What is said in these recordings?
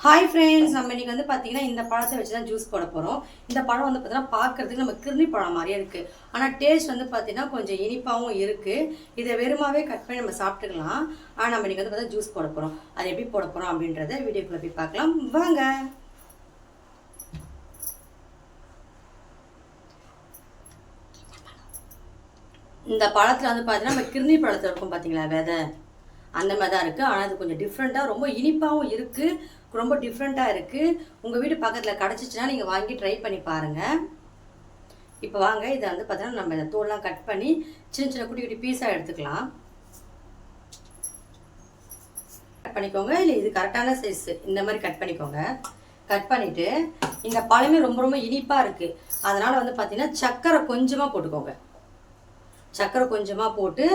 Hi friends நம்ம இன்றைக்கி வந்து பார்த்தீங்கன்னா இந்த பழத்தை வச்சு தான் ஜூஸ் போட போகிறோம் இந்த பழம் வந்து பார்த்தீங்கன்னா பார்க்குறதுக்கு நம்ம கிருணி பழம் மாதிரியே இருக்குது ஆனால் டேஸ்ட் வந்து பார்த்தீங்கன்னா கொஞ்சம் இனிப்பாகவும் இருக்குது இதை வெறுமாவே கட் பண்ணி நம்ம சாப்பிட்டுக்கலாம். ஆனால் நம்ம இன்னைக்கு வந்து பார்த்தா ஜூஸ் போட போகிறோம் அது எப்படி போட போகிறோம் அப்படின்றத வீடியோக்குள்ளே போய் பார்க்கலாம். வாங்க. இந்த பழத்தில் வந்து பார்த்தீங்கன்னா நம்ம கிருணி பழத்தில் இருக்கும் பார்த்தீங்களா விதை? அந்த மாதிரி தான் இருக்குது ஆனால் அது கொஞ்சம் டிஃப்ரெண்ட்டாக ரொம்ப இனிப்பாகவும் இருக்குது ரொம்ப டிஃப்ரெண்ட்டாக இருக்குது உங்கள் வீடு பக்கத்தில் கிடச்சிச்சின்னா நீங்கள் வாங்கி ட்ரை பண்ணி பாருங்கள் இப்போ வாங்க இதை வந்து பார்த்தீங்கன்னா நம்ம இந்த தோல்லாம் கட் பண்ணி சின்ன சின்ன குட்டி குட்டி பீஸாக எடுத்துக்கலாம். கட் பண்ணிக்கோங்க. இல்லை இது கரெக்டான சைஸ் இந்த மாதிரி கட் பண்ணிக்கோங்க. கட் பண்ணிவிட்டு இந்த பழமே ரொம்ப ரொம்ப இனிப்பாக இருக்குது அதனால் வந்து பார்த்தீங்கன்னா சர்க்கரை கொஞ்சமாக போட்டுக்கோங்க. சர்க்கரை கொஞ்சமாக போட்டு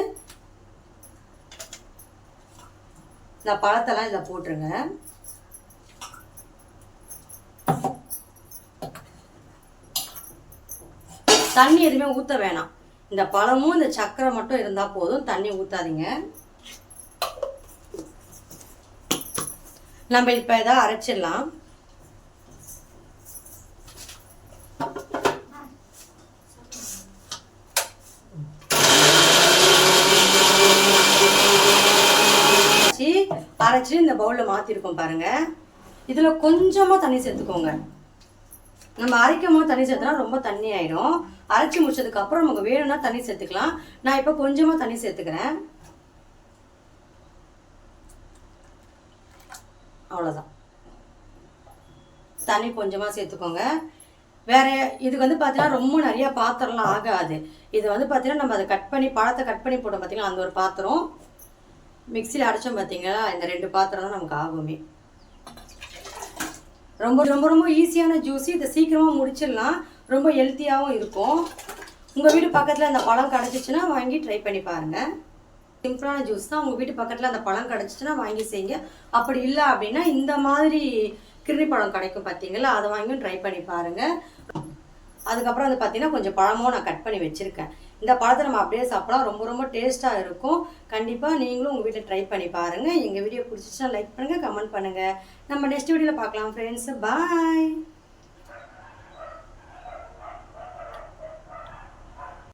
இந்த பழத்தெல்லாம் இதில் போட்டுருங்க. தண்ணி எதுவுமே ஊற்ற வேணாம். இந்த பழமும் இந்த சக்கரை மட்டும் இருந்தால் போதும். தண்ணி ஊற்றாதீங்க நம்ம இப்போ இதை அரைச்சிடலாம். அரைச்சி இந்த பவுலில் மாற்றிருக்கோம் பாருங்க. இதில் கொஞ்சமாக தண்ணி சேர்த்துக்கோங்க. நம்ம அரைக்கும் போது தண்ணி சேர்த்தனா ரொம்ப தண்ணி ஆயிடும். அரைச்சி முடிச்சதுக்கு அப்புறம் நமக்கு வேணும்னா தண்ணி சேர்த்துக்கலாம். நான் இப்போ கொஞ்சமாக தண்ணி சேர்த்துக்கிறேன். அவ்வளோதான் தண்ணி கொஞ்சமாக சேர்த்துக்கோங்க. வேற இதுக்கு வந்து பார்த்தீங்கன்னா ரொம்ப நிறைய பாத்திரம்லாம் ஆகாது. இது வந்து பார்த்தீங்கன்னா நம்ம அதை கட் பண்ணி பழத்தை கட் பண்ணி போட்டோம் பார்த்தீங்கன்னா அந்த ஒரு பாத்திரம். மிக்சியில் அரைச்சோம் பார்த்தீங்களா இந்த ரெண்டு பாத்திரம் தான் நமக்கு ஆகுமே. ரொம்ப ரொம்ப ரொம்ப ஈஸியான ஜூஸ் இதை சீக்கிரமாக முடிச்சிடலாம். ரொம்ப ஹெல்த்தியாகவும் இருக்கும். உங்கள் வீட்டு பக்கத்தில் அந்த பழம் கிடச்சிச்சின்னா வாங்கி ட்ரை பண்ணி பாருங்கள் சிம்பிளான ஜூஸ் தான். உங்கள் வீட்டு பக்கத்தில் அந்த பழம் கிடச்சிச்சின்னா வாங்கி செய்யுங்க. அப்படி இல்லை அப்படின்னா இந்த மாதிரி கிருணி பழம் கிடைக்கும் பார்த்தீங்களா அதை வாங்கியும் ட்ரை பண்ணி பாருங்கள் அதுக்கப்புறம் வந்து பார்த்தீங்கன்னா கொஞ்சம் பழமும் நான் கட் பண்ணி வச்சுருக்கேன். இந்த பழத்தை நம்ம அப்படியே சாப்பிடலாம். ரொம்ப ரொம்ப டேஸ்ட்டாக இருக்கும். கண்டிப்பாக நீங்களும் உங்கள் வீட்டில் ட்ரை பண்ணி பாருங்கள் எங்கள் வீடியோ பிடிச்சிச்சுன்னா லைக் பண்ணுங்கள் கமெண்ட் பண்ணுங்கள் நம்ம நெக்ஸ்ட் வீடியோவில் பார்க்கலாம் ஃப்ரெண்ட்ஸ் பாய்